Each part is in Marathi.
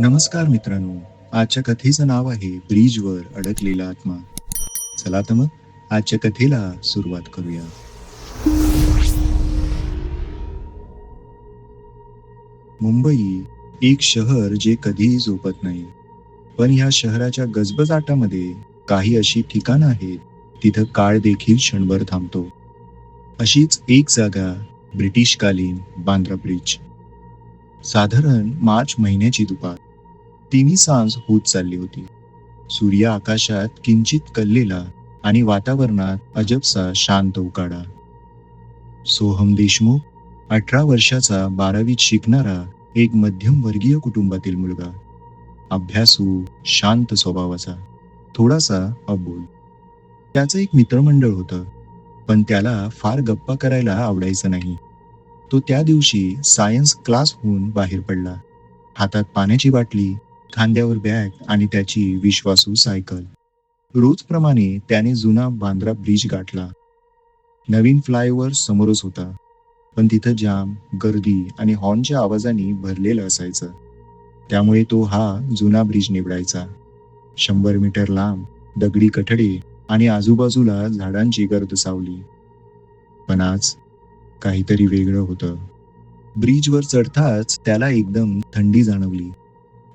नमस्कार मित्रांनो. आजच्या कथेचं नाव आहे ब्रिजवर अडकलेला आत्मा. चला तर मग आजच्या कथेला सुरुवात करूया. मुंबई एक शहर जे कधीही झोपत नाही. पण ह्या शहराच्या गजबजाटामध्ये काही अशी ठिकाणं आहेत तिथं काळ देखील क्षणभर थांबतो. अशीच एक जागा ब्रिटिशकालीन बांद्रा ब्रिज. साधारण मार्च महिन्याची दुपार. तिन्ही सांज होत चालली होती. सूर्य आकाशात किंचित कललेला आणि वातावरणात अजबसा शांत उकाडा. सोहम देशमुख अठरा वर्षाचा बारावीत शिकणारा एक मध्यमवर्गीय कुटुंबातील मुलगा. अभ्यासू शांत स्वभावाचा. थोडासा अबोल त्याचं एक मित्रमंडळ होतं. पण त्याला फार गप्पा करायला आवडायचं नाही. तो त्या दिवशी सायन्स क्लास होऊन बाहेर पडला. हातात पाण्याची बाटली खांद्यावर बॅग आणि त्याची विश्वासू सायकल. रोजप्रमाणे त्याने जुना बांद्रा ब्रिज गाठला. नवीन फ्लायओव्हर समोरच होता. पण तिथं जाम गर्दी आणि हॉर्नच्या आवाजाने भरलेलं असायचं. त्यामुळे तो हा जुना ब्रिज निवडायचा. शंभर मीटर लांब दगडी कठडे आणि आजूबाजूला झाडांची गर्द सावली. पण आज काहीतरी वेगळं होतं. ब्रिजवर चढताच त्याला एकदम थंडी जाणवली.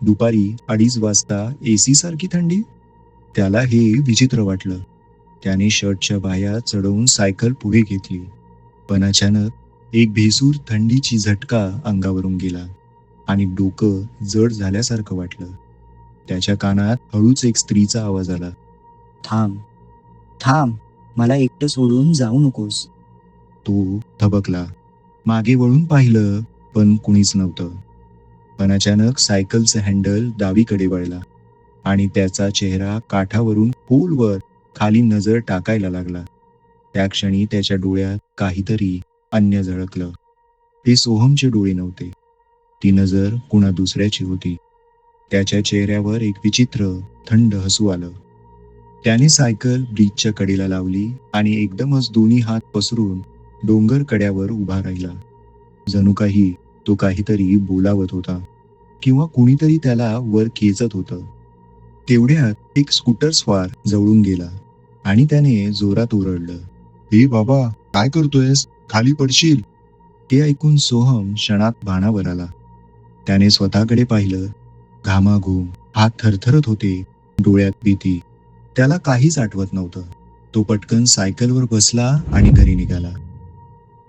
दुपारी अडीच वाजता एसी सारखी थंडी? त्याला हे विचित्र वाटलं. त्याने शर्टच्या बाया चढवून सायकल पुढे घेतली. पण अचानक एक भेसूर थंडीची झटका अंगावरून गेला आणि डोकं जड झाल्यासारखं वाटलं. त्याच्या कानात हळूच एक स्त्रीचा आवाज आला. थांब. थांब. मला एकटं सोडून जाऊ नकोस. तो थबकला. मागे वळून पाहिलं पण कुणीच नव्हतं. पण अचानक सायकलचं हँडल डावीकडे वळला आणि त्याचा चेहरा काठावरून खोलवर खाली नजर टाकायला लागला. त्या क्षणी त्याच्या डोळ्यात काहीतरी अन्य झळकलं. ते सोहमचे डोळे नव्हते. ती नजर कुणा दुसऱ्याची होती. त्याच्या चेहऱ्यावर एक विचित्र थंड हसू आलं. त्याने सायकल ब्रिजच्या कडेला लावली आणि एकदमच दोन्ही हात पसरून डोंगर कड्यावर उभा राहिला. जणू काही तो काहीतरी बोलावत होता. किंवा कुणीतरी त्याला वर खेचत होतं. तेवढ्यात एक स्कूटर स्वार जवळून गेला आणि त्याने जोरात ओरडलं. हे बाबा काय करतोयस? खाली पडशील. ते ऐकून सोहम क्षणात भाणावर आला. त्याने स्वतःकडे पाहिलं. घामाघूम हात थरथरत होते डोळ्यात भीती. त्याला काहीच आठवत नव्हतं. तो पटकन सायकलवर बसला आणि घरी निघाला.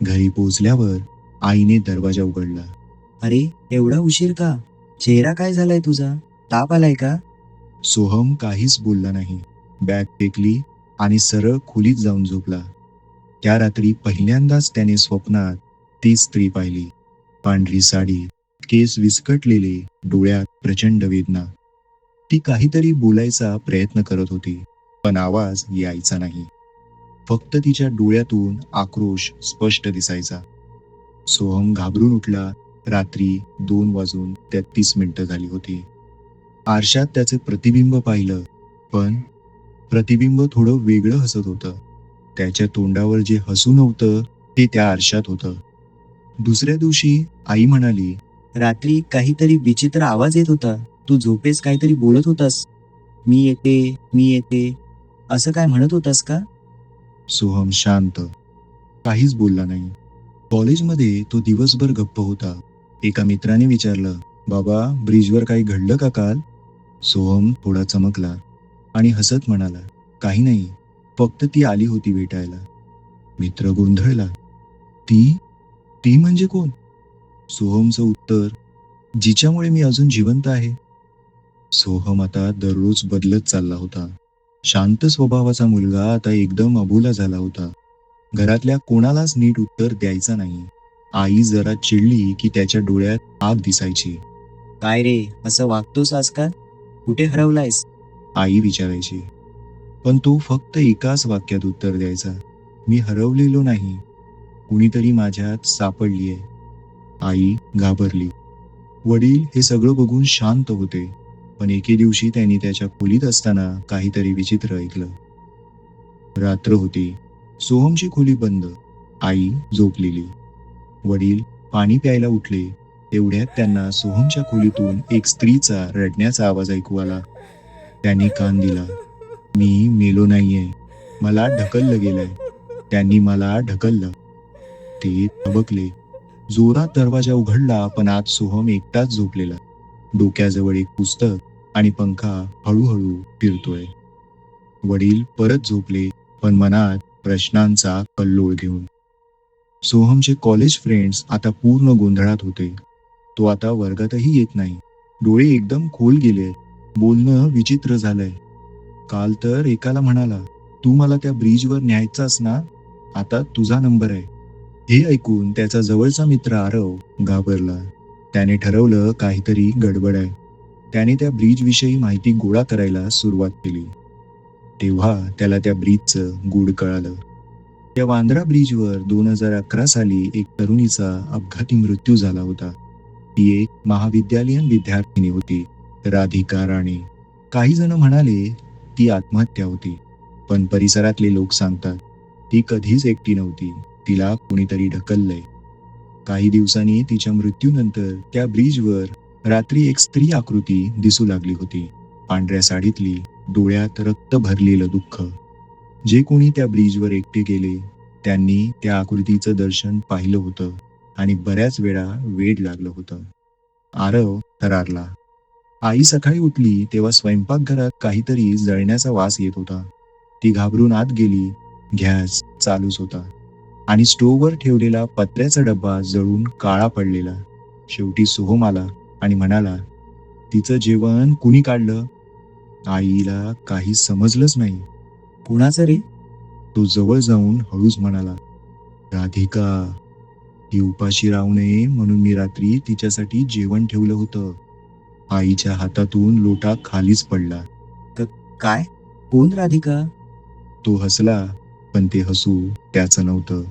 घरी पोचल्यावर आईने दरवाजा उघडला. अरे एवढा उशीर का? चेहरा काय झालाय तुझा? ताप आलाय का? सोहम काहीच बोलला नाही. बॅग फेकली आणि सरळ खोलीत जाऊन झोपला. त्या रात्री पहिल्यांदाच त्याने स्वप्नात ती स्त्री पाहिली. पांढरी साडी केस विस्कटलेले डोळ्यात प्रचंड वेदना. ती काहीतरी बोलायचा प्रयत्न करत होती पण आवाज यायचा नाही. फक्त तिच्या डोळ्यातून आक्रोश स्पष्ट दिसायचा. सोहम घाबरून उठला. रात्री दोन वाजून तेहतीस मिनिटं झाली होती. आरशात त्याचे प्रतिबिंब पाहिलं पण प्रतिबिंब थोडं वेगळं हसत होतं. त्याच्या तोंडावर जे हसू नव्हतं ते त्या आरशात होतं. दुसऱ्या दिवशी आई म्हणाली रात्री काहीतरी विचित्र आवाज येत होता. तू झोपेस काहीतरी बोलत होतास. मी येते मी येते. असं काय म्हणत होतास का? सोहम शांत. काहीच बोलला नाही. कॉलेजमध्ये तो दिवसभर गप्प होता. एका मित्राने विचारलं बाबा ब्रिजवर काही घडलं का काल? सोहम थोडा चमकला आणि हसत म्हणाला काही नाही फक्त ती आली होती भेटायला. मित्र गोंधळला ती? ती म्हणजे कोण? सोहमचं उत्तर जिच्यामुळे मी अजून जिवंत आहे. सोहम आता दररोज बदलत चालला होता. शांत स्वभावाचा मुलगा आता एकदम अबोला झाला होता. घरातल्या कोणालाच नीट उत्तर द्यायचा नाही. आई जरा चिडली की त्याच्या डोळ्यात आग दिसायची. काय रे असं वागतोस आजकाल? कुठे हरवलायस? आई विचारायची. पण तो फक्त एकाच वाक्यात उत्तर द्यायचा. मी हरवलेलो नाही. कुणीतरी माझ्यात सापडलीये. आई घाबरली. वडील हे सगळं बघून शांत होते. पण एके दिवशी त्यांनी त्याच्या खोलीत असताना काहीतरी विचित्र ऐकलं. रात्र होती. सोहमची खोली बंद. आई झोपलेली. वडील पाणी प्यायला उठले. तेवढ्यात त्यांना सोहमच्या खोलीतून एक स्त्रीचा रडण्याचा आवाज ऐकू आला. त्यांनी कान दिला. मी मेलो नाहीये. मला ढकललं गेलंय. त्यांनी मला ढकललं. ते थबकले. जोरात दरवाजा उघडला पण आत सोहम एकटाच झोपलेला. डोक्याजवळ एक पुस्तक आणि पंखा हळूहळू फिरतोय. वडील परत झोपले पण मनात प्रश्नांचा कल्लोळ घेऊन. सोहमचे कॉलेज फ्रेंड्स आता पूर्ण गोंधळात होते. तो आता वर्गातही येत नाही. डोळे एकदम खोल गेले. बोलणं विचित्र झालंय. काल तर एकाला म्हणाला तू मला त्या ब्रिजवर न्यायचाच ना? आता तुझा नंबर आहे. हे ऐकून त्याचा जवळचा मित्र आरव घाबरला. त्याने ठरवलं काहीतरी गडबड आहे. त्याने त्या ब्रिजविषयी माहिती गोळा करायला सुरुवात केली. तेव्हा त्याला त्या ब्रिजचं गूढ कळालं. त्या वांद्रा ब्रिजवर दोन हजार अकरा साली एक तरुणीचा अपघाती मृत्यू झाला होता. ती एक महाविद्यालयीन विद्यार्थिनी होती राधिका राणे. काही जण म्हणाले ती आत्महत्या होती. पण परिसरातले लोक सांगतात ती कधीच एकटी नव्हती. तिला कोणीतरी ढकललंय. काही दिवसांनी तिच्या मृत्यूनंतर त्या ब्रिजवर रात्री एक स्त्री आकृती दिसू लागली होती. पांढऱ्या साडीतली डोळ्यात रक्त भरलेलं दुःख. जे कोणी त्या ब्रिजवर एकटे गेले त्यांनी त्या आकृतीचं दर्शन पाहिलं होतं आणि बऱ्याच वेळा वेड लागलं होतं. आरव थरारला आई सकाळी उठली तेव्हा स्वयंपाकघरात काहीतरी जळण्याचा वास येत होता. ती घाबरून आत गेली गॅस चालूच होता आणि स्टोववर ठेवलेला पत्र्याचा डब्बा जळून काळा पडलेला. शेवटी सोहम आला आणि म्हणाला तिचं जेवण कुणी काढलं? आईला काही समजलंच नाही. कुणाचं रे? तो जवळ जाऊन हळूच म्हणाला. राधिका ती उपाशी राहू नये म्हणून मी रात्री तिच्यासाठी जेवण ठेवलं होतं. आईच्या हातातून लोटा खालीच पडला. काय? कोण राधिका? तो हसला पण ते हसू त्याचं नव्हतं.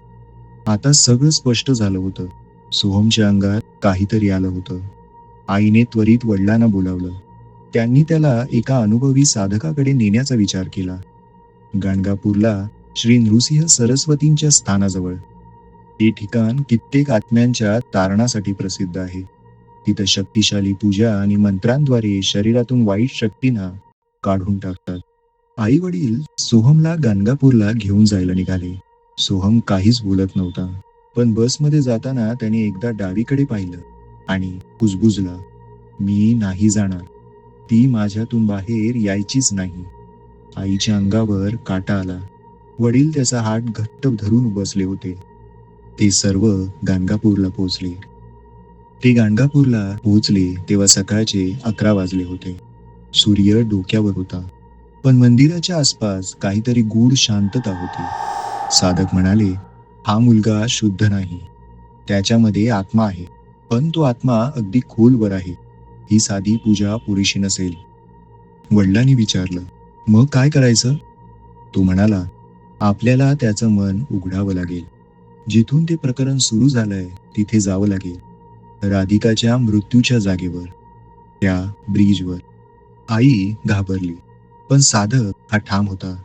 आता सगळं स्पष्ट झालं होतं. सोहमच्या अंगात काहीतरी आलं होतं. आईने त्वरित वडिलांना बोलावलं. त्यांनी त्याला एका अनुभवी साधकाकडे नेण्याचा विचार केला. गाणगापूरला श्री नृसिंह सरस्वतींच्या स्थानाजवळ. हे ठिकाण कित्येक आत्म्यांच्या तारणासाठी प्रसिद्ध आहे. तिथं शक्तिशाली पूजा आणि मंत्रांद्वारे शरीरातून वाईट शक्तींना काढून टाकतात. आई वडील सोहमला गाणगापूरला घेऊन जायला निघाले. सोहम काहीच बोलत नव्हता पण बसमध्ये जाताना त्याने एकदा डावीकडे पाहिलं आणि कुजबुजला. मी नाही जाणार. ती माझ्यातून बाहेर यायचीच नाही. आईच्या अंगावर काटा आला. वडील त्याचा हात घट्ट धरून बसले होते. ते सर्व गाणगापूरला पोहोचले. ते गाणगापूरला पोहोचले तेव्हा सकाळचे अकरा वाजले होते. सूर्य डोक्यावर होता. पण मंदिराच्या आसपास काहीतरी गूढ शांतता होती. साधक म्हणाले हा मुलगा शुद्ध नाही. त्याच्यामध्ये आत्मा आहे. पण तो आत्मा अगदी खोलवर आहे. ही साधी पूजा पुरेशी नसेल. वडिलांनी विचारलं मग काय करायचं? तो म्हणाला आपल्याला त्याचं मन उघडावं लागेल. जिथून ते प्रकरण सुरू झालंय तिथे जावं लागेल. राधिकाच्या मृत्यूच्या जागेवर त्या ब्रिजवर. आई घाबरली पण साधक हा ठाम होता.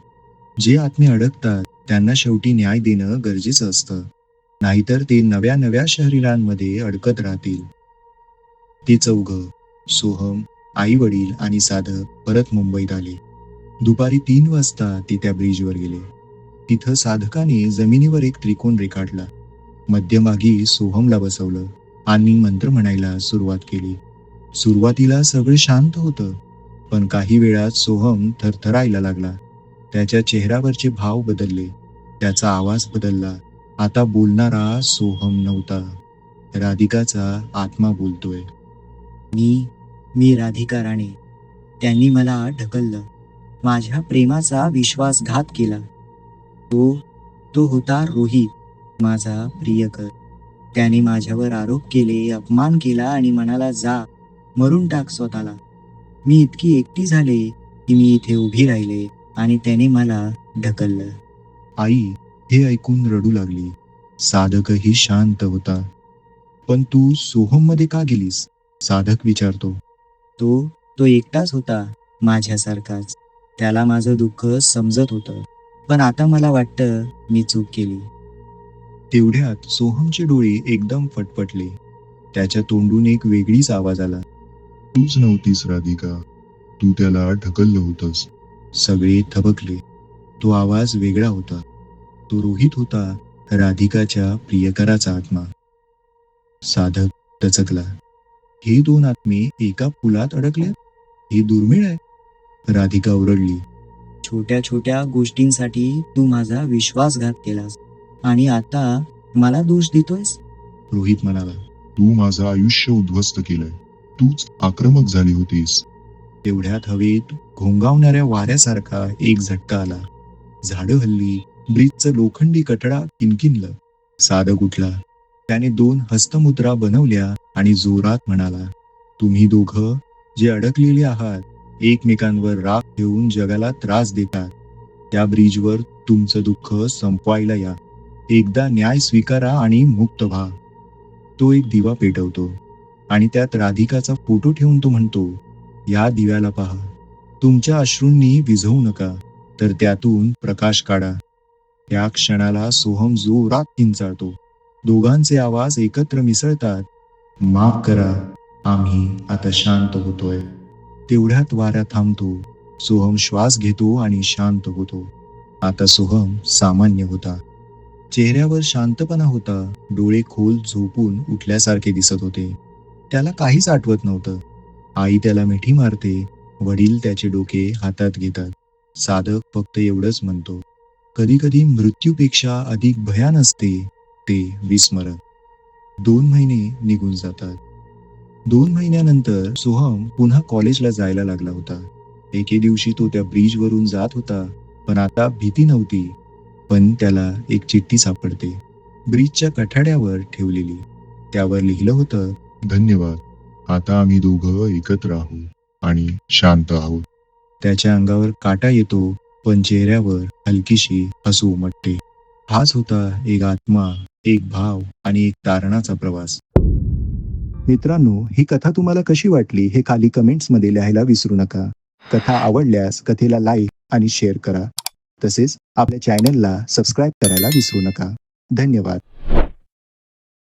जे आत्मे अडकतात त्यांना शेवटी न्याय देणं गरजेचं असतं. नाहीतर ते नव्या नव्या शरीरांमध्ये अडकत राहतील. ते चौघ सोहम आई वडील आणि साधक परत मुंबईत आले. दुपारी तीन वाजता ते त्या ब्रिजवर गेले. तिथं साधकाने जमिनीवर एक त्रिकोण रेखाटला. मध्यभागी सोहमला बसवलं आणि मंत्र म्हणायला सुरुवात केली. सुरुवातीला सगळं शांत होतं पण काही वेळात सोहम थरथरायला लागला. त्याच्या चेहऱ्यावरचे भाव बदलले. त्याचा आवाज बदलला. आता बोलणारा सोहम नव्हता. राधिकाचा आत्मा बोलतोय. मी मी राधिका राणे. त्यांनी मला ढकललं. माझ्या प्रेमाचा विश्वासघात केला. तो तो होता रोहित माझा प्रियकर त्याने माझ्यावर आरोप केले अपमान केला आणि म्हणाला जा मरून टाक स्वतःला. मी इतकी एकटी झाले की मी इथे उभी राहिले. आणि त्याने मला ढकललं. आई हे ऐकून रडू लागली. साधकही शांत होता. पण तू सोहममध्ये का गेलीस? साधक विचारतो. तो तो एकटाच होता माझ्यासारखाच. त्याला माझं दुःख समजत होतं. पण आता मला वाटतं मी चूक केली. तेवढ्यात सोहमचे डोळे एकदम फटफटले. त्याच्या तोंडून एक वेगळीच आवाज आला. तूच नव्हतीस राधिका. तू त्याला ढकललं होतंस. सगळे थबकले. तो आवाज वेगळा होता. तो रोहित होता राधिकाच्या प्रियकराचा आत्मा. साधक टचकला हे दोन आत्मे एका पुलात अडकले. हे दुर्मिळ आहे. राधिका ओरडली. छोट्या छोट्या गोष्टींसाठी तू माझा विश्वासघात केलास. आणि आता मला दोष देतोयस? रोहित म्हणाला तू माझं आयुष्य उद्ध्वस्त केलंय. तूच आक्रमक झाली होतीस. तेवढ्यात हवेत घोंगावणाऱ्या वाऱ्यासारखा एक झटका आला. झाडं हल्ली ब्रिजचं लोखंडी कठडा किनकिनलं. साधक उठला त्याने दोन हस्तमुद्रा बनवल्या आणि जोरात म्हणाला तुम्ही दोघं जे अडकलेले आहात एकमेकांवर राग ठेवून जगाला त्रास देतात. त्या ब्रिजवर तुमचं दुःख संपवायला या. एकदा न्याय स्वीकारा आणि मुक्त व्हा. तो एक दिवा पेटवतो आणि त्यात राधिकाचा फोटो ठेवून तो म्हणतो या दिव्याला पहा. तुमच्या अश्रूंनी विझवू नका तर त्यातून प्रकाश काढा. त्या क्षणाला सोहम जोरात किंचाळतो दोघांचे आवाज एकत्र मिसळतात माफ करा आम्ही आता शांत होतोय. तेवढ्यात वारा थांबतो. सोहम श्वास घेतो आणि शांत होतो. आता सोहम सामान्य होता. चेहऱ्यावर शांतपणा होता. डोळे खोल झोपून उठल्यासारखे दिसत होते. त्याला काहीच आठवत नव्हतं. आई त्याला मिठी मारते. वडील त्याचे डोके हातात घेतात. साधक फक्त एवढंच म्हणतो. कधी कधी मृत्यूपेक्षा अधिक भयान असते. ते विस्मरण दोन महिने निघून जातात. दोन महिन्यानंतर सोहम पुन्हा कॉलेजला जायला लागला होता. एके दिवशी तो त्या ब्रिजवरून जात होता पण आता भीती नव्हती पण त्याला एक चिठ्ठी सापडते. ब्रिजच्या कठाड्यावर ठेवलेली. त्यावर लिहिलं होतं धन्यवाद. आता आम्ही दोघं एकत्र आहोत आणि शांत आहोत. त्याच्या अंगावर काटा येतो पण चेहऱ्यावर हलकीशी हसू उमटते. हाच होता एक आत्मा एक भाव आणि एक तारणाचा प्रवास. मित्रांनो ही कथा तुम्हाला कशी वाटली हे खाली कमेंट्समध्ये लिहायला विसरू नका. कथा आवडल्यास कथेला लाईक आणि शेअर करा. तसेच आपल्या चॅनलला सबस्क्राईब करायला विसरू नका. धन्यवाद.